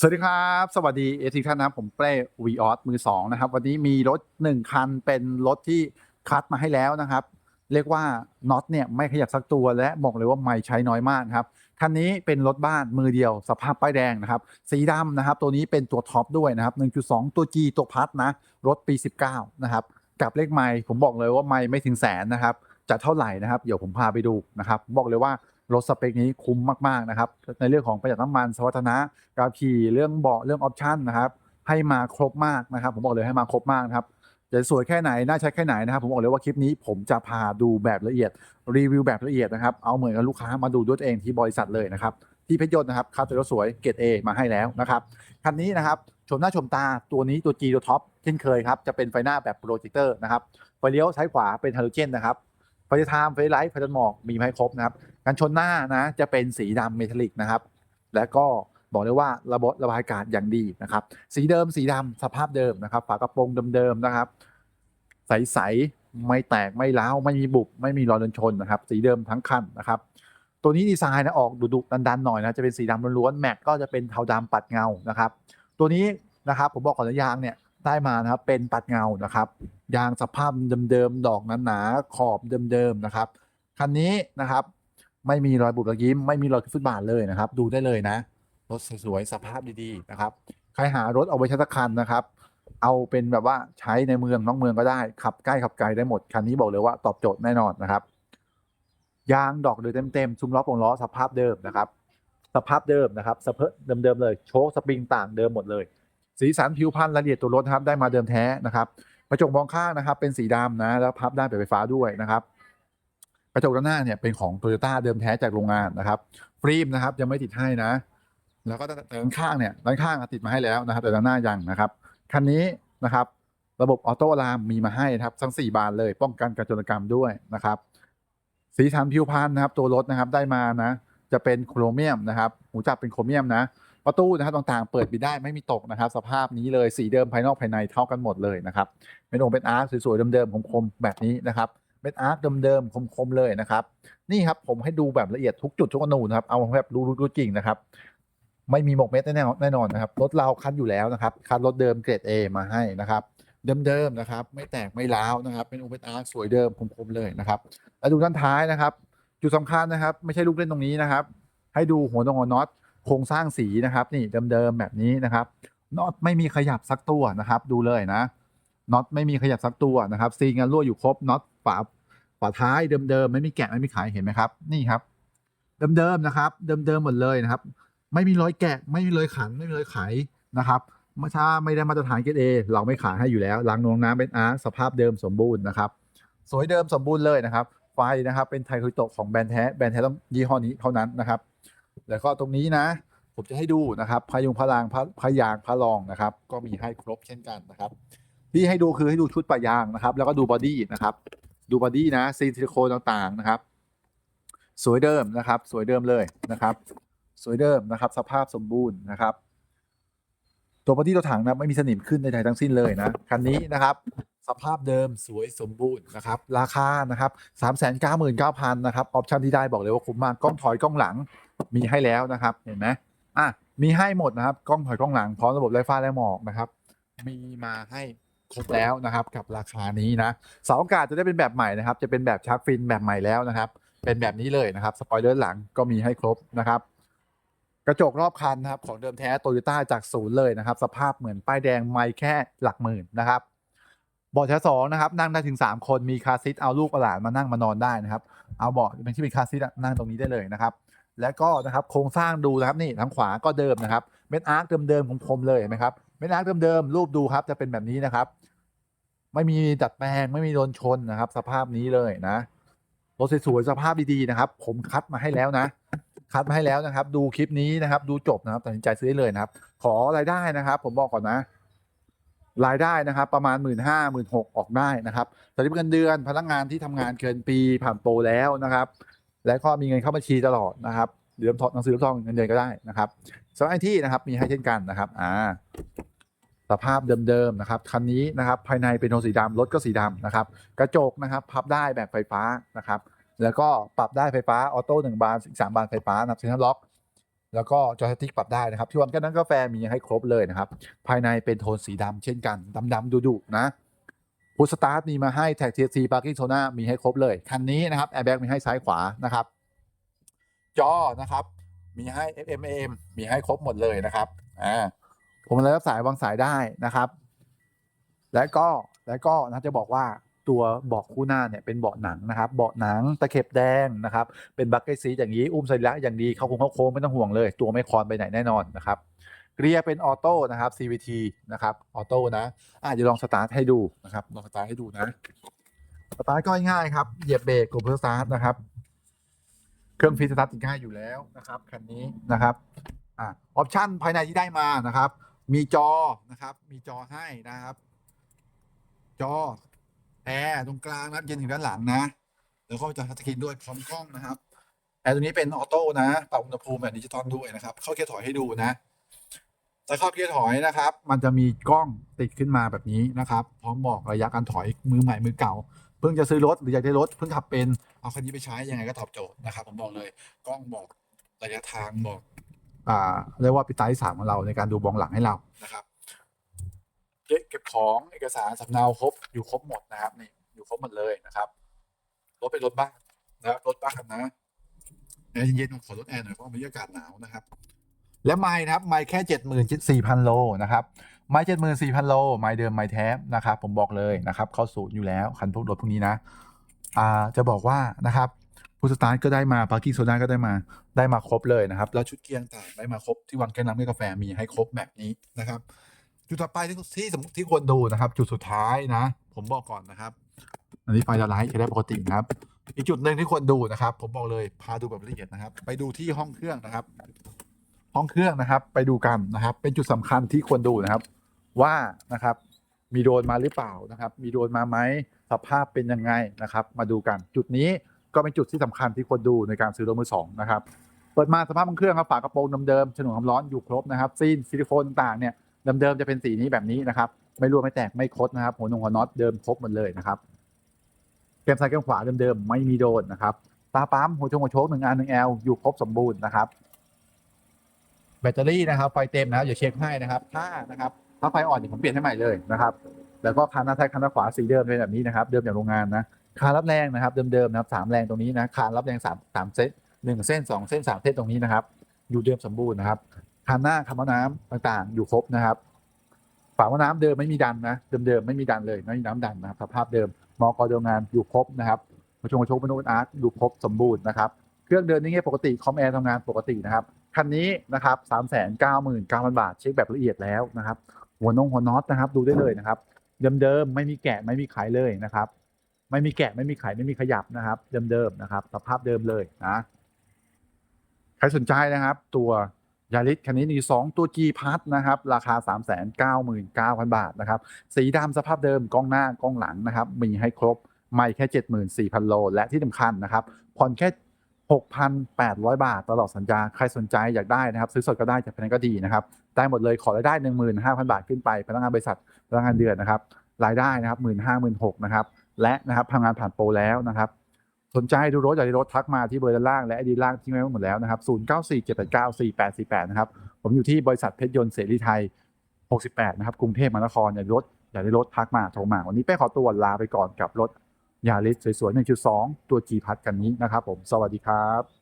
สวัสดีครับ สวัสดีเอทีท่านนะครับผมเป้วีออสมือสองนะครับ วันนี้มีรถหนึ่งคันเป็นรถที่คัดมาให้แล้วนะครับ เรียกว่าน็อตเนี่ยไม่ขยับสักตัวและบอกเลยว่าไม่ใช้น้อยมากครับคันนี้เป็นรถบ้านมือเดียว สภาพป้ายแดงนะครับ สีดำนะครับ ตัวนี้เป็นตัวท็อปด้วยนะครับ 1.2 ตัว G ตัวพัดนะ รถปี 19 นะครับ กับเลขไมล์ผมบอกเลยว่าไมล์ไม่ถึงแสนนะครับจะเท่าไหร่นะครับ เดี๋ยวผมพาไปดูนะครับ บอกเลยว่า รถสเปคนี้คุ้มมากๆนะครับ ในเรื่องของประหยัดน้ำมันสมรรถนะการขี่เรื่องเบาะเรื่องออปชันนะครับให้มาครบมากนะครับ ผมบอกเลยให้มาครบมากนะครับจะสวยแค่ไหน น่าใช้แค่ไหนนะครับ ผมบอกเลยว่าคลิปนี้ผมจะพาดูแบบละเอียด รีวิวแบบละเอียดนะครับ เอาเหมือนกับลูกค้ามาดูด้วยตัวเองที่บริษัทเลยนะครับ ที่เพชรยนนะครับคัสเตอร์สวยเกรดเอมาให้แล้วนะครับ คันนี้นะครับ ชมหน้าชมตาตัวนี้ตัว G ตัวท็อปเช่นเคยครับ จะเป็นไฟหน้าแบบโปรเจคเตอร์นะครับ ไฟเลี้ยวซ้ายขวาเป็นฮาโลเจนนะครับ ไฟไทม์ไฟไลท์ไฟตันหมอกมีมาให้ครบนะครับการชนหน้านะจะเป็นสีดำเมทัลลิกนะครับ และก็บอกเลยว่าระบบระบายอากาศอย่างดีนะครับ สีเดิมสีดำสภาพเดิมนะครับ ฝากระโปรงเดิมๆนะครับ ใสๆไม่แตกไม่ร้าวไม่มีบุบไม่มีรอยเดินชนนะครับ สีเดิมทั้งคันนะครับ ตัวนี้ดีไซน์นะออกดุๆดันๆหน่อยนะจะเป็นสีดำล้วนๆแม็กก็จะเป็นเทาดำปัดเงานะครับ ตัวนี้นะครับผมบอกก่อนนะยางเนี่ย ได้มานะครับเป็นปัดเงานะครับยางสภาพเดิมๆดอกหนาๆขอบเดิมๆนะครับคันนี้นะครับ ไม่มีรอยบุบรอยยิ้ม ไม่มีรอยขึ้นฟุตบาทเลยนะครับ ดูได้เลยนะรถสวยๆสภาพดีๆนะครับ ใครหารถเอาไว้ใช้สักคันนะครับ เอาเป็นแบบว่าใช้ในเมืองนองเมืองก็ได้ ขับใกล้ขับไกลได้หมด คันนี้บอกเลยว่าตอบโจทย์แน่นอนนะครับ ยางดอกเดิมเต็มๆซุ้มล้อปงล้อสภาพเดิมนะครับ สภาพเดิมนะครับสเปเดิมๆเลย โชคสปริงต่างเดิมหมดเลย สีสันผิวพรรณรายละเอียดตัวรถนะครับได้มาเดิมแท้นะครับกระจกมองข้างนะครับ เป็นสีดำนะแล้วพับได้านเป็นไฟฟ้าด้วยนะครับกระจกด้านหน้าเนี่ยเป็นของโตโยต้าเดิมแท้จากโรงงานนะครับฟิล์มนะครับยังไม่ติดให้นะ แล้วก็ด้านข้างเนี่ยด้านข้างติดมาให้แล้วนะครับ แต่ด้านหน้ายังนะครับคันนี้นะครับ ระบบออโต้ลามมีมาให้นะครับทั้ง4บานเลย ป้องกันการโจรกรรมด้วยนะครับ สีสันผิวพรรณนะครับ ตัวรถนะครับได้มานะ จะเป็นโครเมียมนะครับหูจับเป็นโครเมียมนะ ประตูนะครับต่างๆ เปิดปิดได้ไม่มีตกนะครับ สภาพนี้เลยสีเดิมภายนอกภายในเท่ากันหมดเลยนะครับเป็นองค์เป็นอาร์คสวยๆเดิมๆคมๆแบบนี้นะครับเป็นอาร์คเดิมๆคมๆเลยนะครับ นี่ครับผมให้ดูแบบละเอียดทุกจุดทุกอนูนะครับเอาแบบรู้รู้จริงนะครับไม่มีหมกเม็ดแน่ๆแน่นอนนะครับรถเราคันอยู่แล้วนะครับคันรถเดิมเกรด A มาให้นะครับ เดิมๆนะครับ ไม่แตกไม่ร้าวนะครับ เป็นอเปนอาร์สวยเดิมคมๆเลยนะครับแล้วดูด้านท้ายนะครับ จุดสำคัญนะครับ ไม่ใช่ลูกเล่นตรงนี้นะครับ ให้ดูหัวตรงหัวน็อต โครงสร้างสีนะครับนี่เดิมๆแบบนี้นะครับน็อตไม่มีขยับสักตัวนะครับ ดูเลยนะน็อตไม่มีขยับสักตัวนะครับซีงานรั่วอยู่ครบน็อตฝาฝาท้ายเดิมๆไม่มีแกะไม่มีขายเห็นไหมครับ นี่ครับ เดิมๆนะครับเดิมๆหมดเลยนะครับ ไม่มีรอยแกะไม่มีรอยขันไม่มีรอยไขนะครับมาถ้าไม่ได้มาตรฐานเกรดเอเราไม่ขายให้อยู่แล้วล้างนวงน้ำเป็นอาร์สภาพเดิมสมบูรณ์นะครับสวยเดิมสมบูรณ์เลยนะครับ ไฟนะครับเป็นไทคุโตะของแบรนด์แท้แบรนด์แท้ต้องยี่ห้อนี้เท่านั้นนะครับ แล้วก็ตรงนี้นะ ผมจะให้ดูนะครับพายุงพลางพะพายางพะรองนะครับ ก็มีให้ครบเช่นกันนะครับ ที่ให้ดูคือให้ดูชุดปะยางนะครับ แล้วก็ดูบอดี้นะครับ ดูบอดี้นะซีนซิลิโคนต่างๆนะครับ สวยเดิมนะครับ สวยเดิมเลยนะครับ สวยเดิมนะครับ สภาพสมบูรณ์นะครับ ตัวบอดี้ตัวถังนะไม่มีสนิมขึ้นใดๆทั้งสิ้นเลยนะคันนี้นะครับสภาพเดิมสวยสมบูรณ์นะครับ ราคานะครับสามแสนเก้าหมื่นเก้าพันนะครับ ออปชันที่ได้บอกเลยว่าคุ้มมาก กล้องถอยกล้องหลัง มีให้แล้วนะครับเห็นไหมอะมีให้หมดนะครับ กล้องถอยกล้องหลังพร้อมระบบไร้ฟ้าและหมอกนะครับ มีมาให้ครบแล้วนะครับกับราคานี้นะเสาอากาศจะได้เป็นแบบใหม่นะครับ จะเป็นแบบชาร์กฟินแบบใหม่แล้วนะครับ เป็นแบบนี้เลยนะครับสปอยเลอร์หลังก็มีให้ครบนะครับกระจกรอบคันนะครับของเดิมแท้โตโยต้าจากศูนย์เลยนะครับ สภาพเหมือนป้ายแดงไม่แค่หลักหมื่นนะครับเบาะชั้นสองนะครับ นั่งได้ถึง 3 คนมีคาซีทเอาลูกเอาหลานมานั่งมานอนได้นะครับ เอาเบาะเป็นที่เป็นคาซีทนั่งตรงนี้ได้เลยนะครับ แล้วก็นะครับโครงสร้างดูนะครับนี่ทางขวาก็เดิมนะครับเม็ดอาร์คเดิมๆคมเลยเห็นไหมครับเม็ดอาร์คเดิมๆรูปดูครับจะเป็นแบบนี้นะครับ ไม่มีดัดแปลงไม่มีโดนชนนะครับ สภาพนี้เลยนะรถสวยๆสภาพดีๆนะครับ ผมคัดมาให้แล้วนะ คัดมาให้แล้วนะครับ ดูคลิปนี้นะครับ ดูจบนะครับตัดสินใจซื้อได้เลยนะครับ ขอรายได้นะครับ ผมบอกก่อนนะ รายได้นะครับ ประมาณหมื่นห้าหมื่นหกออกได้นะครับสลิปเงินเดือนพนักงานที่ทำงานเกินปีผ่านโปรแล้วนะครับ และก็มีเงินเข้าบัญชีตลอดนะครับหรือทองหนังสือรับรองเงินเดือนก็ได้นะครับสำหรับไอที่นะครับมีให้เช่นกันนะครับอ่าสภาพเดิมๆนะครับคันนี้นะครับภายในเป็นโทนสีดำรถก็สีดำนะครับ กระจกนะครับพับได้แบบไฟฟ้านะครับ แล้วก็ปรับได้ไฟฟ้าออโต้หนึ่งบานอีกสามบานไฟฟ้านะครับเซ็นทรัลล็อก แล้วก็จอยสติ๊กปรับได้นะครับ ที่วันกันนั้นกาแฟมีให้ครบเลยนะครับ ภายในเป็นโทนสีดำเช่นกันดำๆดุๆนะ พุทสตาร์ทมีมาให้แท็กเทียซีปาร์กิ้งโซน่ามีให้ครบเลย คันนี้นะครับแอร์แบ็กมีให้ซ้ายขวานะครับ จอนะครับ มีให้ FMM มีให้ครบหมดเลยนะครับอ่าผมเลยรับสายวางสายได้นะครับ และก็และก็นะจะบอกว่าตัวเบาะคู่หน้าเนี่ยเป็นเบาะหนังนะครับ เบาะหนังตะเข็บแดงนะครับ เป็นบักเก็ตซีอย่างนี้ อุ้มสรีระอย่างดี เข้าคงเข้าโค้งไม่ต้องห่วงเลย ตัวไม่คลอนไปไหนแน่นอนนะครับ เกียร์เป็นออโต้นะครับ CVT นะครับออโต้นะอะเดี๋ยวลองสตาร์ทให้ดูนะครับลองสตาร์ทให้ดูนะสตาร์ทก็ง่ายครับเหยียบเบรกกดเพื่อสตาร์ทนะครับ เครื่องฟรีสตาร์ทง่ายอยู่แล้วนะครับคันนี้นะครับอ่าออปชั่นภายในที่ได้มานะครับ มีจอนะครับ มีจอให้นะครับ จอแอร์ตรงกลางนะครับเย็นถึงด้านหลังนะแล้วก็จะทัชสกรีนด้วยพร้อมกล้องนะครับแอร์ตัวนี้เป็นออโต้นะปรับอุณหภูมิแบบดิจิตอลด้วยนะครับ เข้าเกียร์ถอยให้ดูนะ แต่เข้าเกียร์ถอยนะครับ มันจะมีกล้องติดขึ้นมาแบบนี้นะครับ พร้อมบอกระยะการถอยมือใหม่มือเก่า เพิ่งจะซื้อรถหรืออยากได้รถเพิ่งขับเป็นเอาคันนี้ไปใช้ยังไงก็ตอบโจทย์นะครับ ผมบอกเลยกล้องบอกระยะทางบอกอ่าเรียกว่าปิดตาที่สามของเราในการดูเบองหลังให้เรานะครับเก็บเก็บของเอกสารสำเนาครบอยู่ครบหมดนะครับนี่อยู่ครบหมดเลยนะครับรถเป็นรถบ้านนะครับรถบ้านนะแอร์เย็นๆผมขอรถแอร์หน่อยเพราะบรรยากาศหนาวนะครับ และไม้นะครับไม้แค่เจ็ดหมื่นสี่พันโลนะครับไม้เจ็ดหมื่นสี่พันโลไม้เดิมไม้แท้นะครับผมบอกเลยนะครับเข้าศูนย์อยู่แล้วคันพวกรถพวกนี้นะอ่าจะบอกว่านะครับพูสตาร์ก็ได้มาพาร์กิ้งโซน่าก็ได้มาได้มาครบเลยนะครับแล้วชุดเกียร์ต่างได้มาครบที่วันแกนน้ำกาแฟมีให้ครบแบบนี้นะครับจุดต่อไปที่ที่สมที่ควรดูนะครับ จุดสุดท้ายนะ ผมบอกก่อนนะครับ อันนี้ไฟละลายใช้ได้ปกตินะครับ อีกจุดหนึ่งที่ควรดูนะครับ ผมบอกเลยพาดูแบบละเอียดนะครับ ไปดูที่ห้องเครื่องนะครับ ห้องเครื่องนะครับ ไปดูกันนะครับ เป็นจุดสำคัญที่ควรดูนะครับ ว่านะครับ มีโดนมาหรือเปล่านะครับ มีโดนมาไหมสภาพเป็นยังไงนะครับ มาดูกัน จุดนี้ก็เป็นจุดที่สำคัญที่ควรดูในการซื้อรถมือสองนะครับ เปิดมาสภาพห้องเครื่องครับฝากระโปรงเดิมๆฉนวนความร้อนอยู่ครบนะครับซีนซิลิโคนต่างๆเนี่ยเดิมๆจะเป็นสีนี้แบบนี้นะครับ ไม่รั่วไม่แตกไม่คดนะครับ หัวนงหัวน็อตเดิมครบหมดเลยนะครับเกมซ้ายเกมขวาเดิมๆไม่มีโดนนะครับตาปั๊มหัวชงหัวโชคหนึ่งอันหนึ่งแอลอยู่ครบสมบูรณ์นะครับ แบตเตอรี่นะครับไฟเต็มนะครับอย่าเช็คให้นะครับ ถ้านะครับถ้าไฟอ่อนเดี๋ยวผมเปลี่ยนให้ใหม่เลยนะครับ แล้วก็คันหน้าท้ายคันหน้าขวาสีเดิมเป็นแบบนี้นะครับ เดิมจากโรงงานนะคานรับแรงนะครับเดิมๆนะครับสามแรงตรงนี้นะคานรับแรงสามสามเส้นหนึ่งเส้นสองเส้นสามเส้นตรงนี้นะครับ อยู่เดิมสมบูรณ์นะครับคันหน้าคันหม้อน้ำต่างๆ อยู่ครบนะครับฝาหม้อน้ำเดิมไม่มีดันนะเดิมๆไม่มีดันเลยไม่มีน้ำดันนะครับสภาพเดิมมอกโรงงานอยู่ครบนะครับกระชงกระชกเป็นโนอาร์ตอยู่ครบสมบูรณ์นะครับ เครื่องเดินนี่เงี้ยปกติคอมแอร์ทำงานปกตินะครับ คันนี้นะครับสามแสนเก้าหมื่นเก้าพันบาท เช็คแบบละเอียดแล้วนะครับ หัวนงหัวน็อตนะครับ ดูได้เลยนะครับ เดิมๆไม่มีแกะไม่มีขายเลยนะครับ ไม่มีแกะไม่มีไขไม่มีขยับนะครับ เดิมๆนะครับ สภาพเดิมเลยนะ ใครสนใจนะครับ ตัวยาริสคันนี้มีสองตัว G พัทนะครับ ราคา 3 9 9 0 0 0 บาทนะครับ สีดำสภาพเดิมกล้องหน้ากล้องหลังนะครับ มีให้ครบ ไม่แค่ 74,000 โล และที่สำคัญนะครับ ผ่อนแค่ 6,800 บาทตลอดสัญญา ใครสนใจอยากได้นะครับ ซื้อสดก็ได้จากพนักงานก็ดีนะครับ ได้หมดเลยขอรายได้ 15,000 บาทขึ้นไป พนักงานบริษัทพนักงานเดือนนะครับ รายได้นะครับ 15,000 16,000นะครับ และนะครับทำงานผ่านโปรแล้วนะครับ สนใจดูรถอยากได้รถทักมาที่เบอร์ด้านล่างและไอดีล่างที่ไว้หมดแล้วนะครับ 0947894848 นะครับ ผมอยู่ที่บริษัทเพชรยนต์เสรีไทย 68 นะครับ กรุงเทพมหานครอยากได้รถอยากได้รถทักมาโทรมา วันนี้เป้ขอตัวลาไปก่อนกับรถ ยาริสสวยๆ1.2 ตัว G พัดกันนี้นะครับผม สวัสดีครับ